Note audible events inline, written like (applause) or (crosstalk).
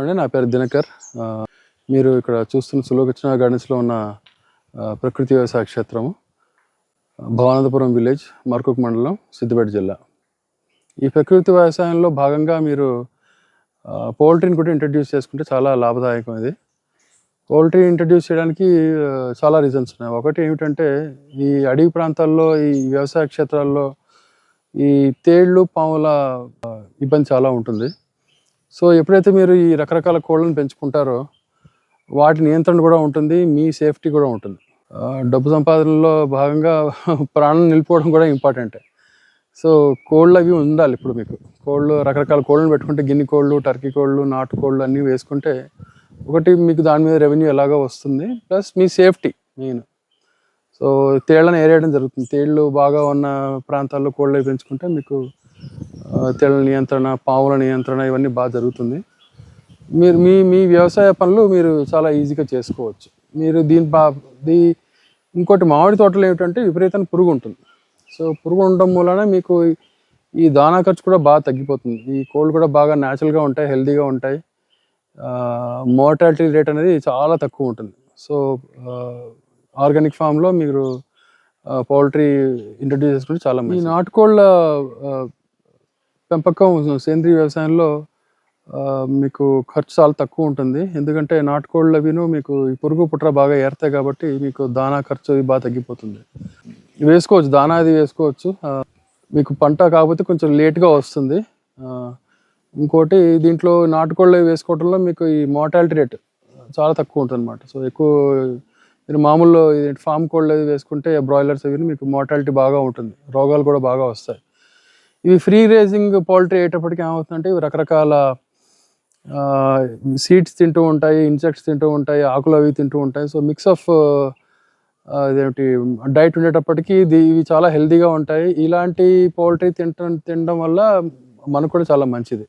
అండి. నా పేరు దినకర్. మీరు ఇక్కడ చూస్తున్న సులోకృష్ణ గార్డెన్స్లో ఉన్న ప్రకృతి వ్యవసాయ క్షేత్రము భవానందపురం విలేజ్ మర్కుక్ మండలం సిద్దిపేట జిల్లా. ఈ ప్రకృతి వ్యవసాయంలో భాగంగా మీరు పౌల్ట్రీని కూడా ఇంట్రడ్యూస్ చేసుకుంటే చాలా లాభదాయకం ఇది. పౌల్ట్రీ ఇంట్రడ్యూస్ చేయడానికి చాలా రీజన్స్ ఉన్నాయి. ఒకటి ఏమిటంటే ఈ అడవి ప్రాంతాల్లో ఈ వ్యవసాయ క్షేత్రాల్లో ఈ తేళ్ళు పాముల ఇబ్బంది చాలా ఉంటుంది. సో ఎప్పుడైతే మీరు ఈ రకరకాల కోళ్ళను పెంచుకుంటారో వాటి నియంత్రణ కూడా ఉంటుంది మీ సేఫ్టీ కూడా ఉంటుంది. డబ్బు సంపాదనలో భాగంగా (laughs) ప్రాణం నిలిపోవడం కూడా ఇంపార్టెంటే. సో కోళ్ళు అవి ఉండాలి ఇప్పుడు మీకు. కోళ్ళు రకరకాల కోళ్ళను పెట్టుకుంటే గిన్నె కోళ్ళు టర్కీ కోళ్ళు నాటు కోళ్ళు అన్నీ వేసుకుంటే ఒకటి మీకు దాని మీద రెవెన్యూ ఎలాగో వస్తుంది ప్లస్ మీ సేఫ్టీ మెయిన్. సో తేళ్ళను ఏరేయడం జరుగుతుంది. తేళ్ళు బాగా ఉన్న ప్రాంతాల్లో కోళ్ళు పెంచుకుంటే మీకు తేళ్ళ నియంత్రణ పావుల నియంత్రణ ఇవన్నీ బాగా జరుగుతుంది. మీరు మీ మీ వ్యవసాయ పనులు మీరు చాలా ఈజీగా చేసుకోవచ్చు. మీరు దీని బా దీ ఇంకోటి మామిడి తోటలు ఏమిటంటే విపరీతమైన పురుగు ఉంటుంది సో పురుగు ఉండడం మూలన మీకు ఈ దానా ఖర్చు కూడా బాగా తగ్గిపోతుంది. ఈ కోళ్ళు కూడా బాగా న్యాచురల్గా ఉంటాయి హెల్దీగా ఉంటాయి. మోర్టాలిటీ రేట్ అనేది చాలా తక్కువ ఉంటుంది. సో ఆర్గానిక్ ఫామ్లో మీరు పౌల్ట్రీ ఇంట్రడ్యూస్ చేసుకుంటే చాలా ఈ నాటుకోళ్ళ పెంపకం సేంద్రీయ వ్యవసాయంలో మీకు ఖర్చు చాలా తక్కువ ఉంటుంది. ఎందుకంటే నాటుకోళ్ళు అవిను మీకు ఈ పురుగు పుట్ర బాగా ఏరుతాయి కాబట్టి మీకు దానా ఖర్చు అది బాగా తగ్గిపోతుంది. వేసుకోవచ్చు దానా అది వేసుకోవచ్చు మీకు పంట కాకపోతే కొంచెం లేట్గా వస్తుంది. ఇంకోటి దీంట్లో నాటుకోళ్ళు వేసుకోవడంలో మీకు ఈ మోర్టాలిటీ రేట్ చాలా తక్కువ ఉంటుంది అనమాట సో ఎక్కువ మీరు మామూలు ఫామ్ కోళ్ళు అది వేసుకుంటే బ్రాయిలర్స్ అవి మీకు మోర్టాలిటీ బాగా ఉంటుంది. రోగాలు కూడా బాగా వస్తాయి. ఇవి ఫ్రీ రేజింగ్ పౌల్ట్రీ అయ్యేటప్పటికి ఏమవుతుందంటే ఇవి రకరకాల సీడ్స్ తింటూ ఉంటాయి ఇన్సెక్ట్స్ తింటూ ఉంటాయి ఆకులు అవి తింటూ ఉంటాయి. సో మిక్స్ ఆఫ్ అదేమిటి డైట్ ఉండేటప్పటికీ ఇది ఇవి చాలా హెల్తీగా ఉంటాయి. ఇలాంటి పౌల్ట్రీ తింట తినడం వల్ల మనకు కూడా చాలా మంచిది.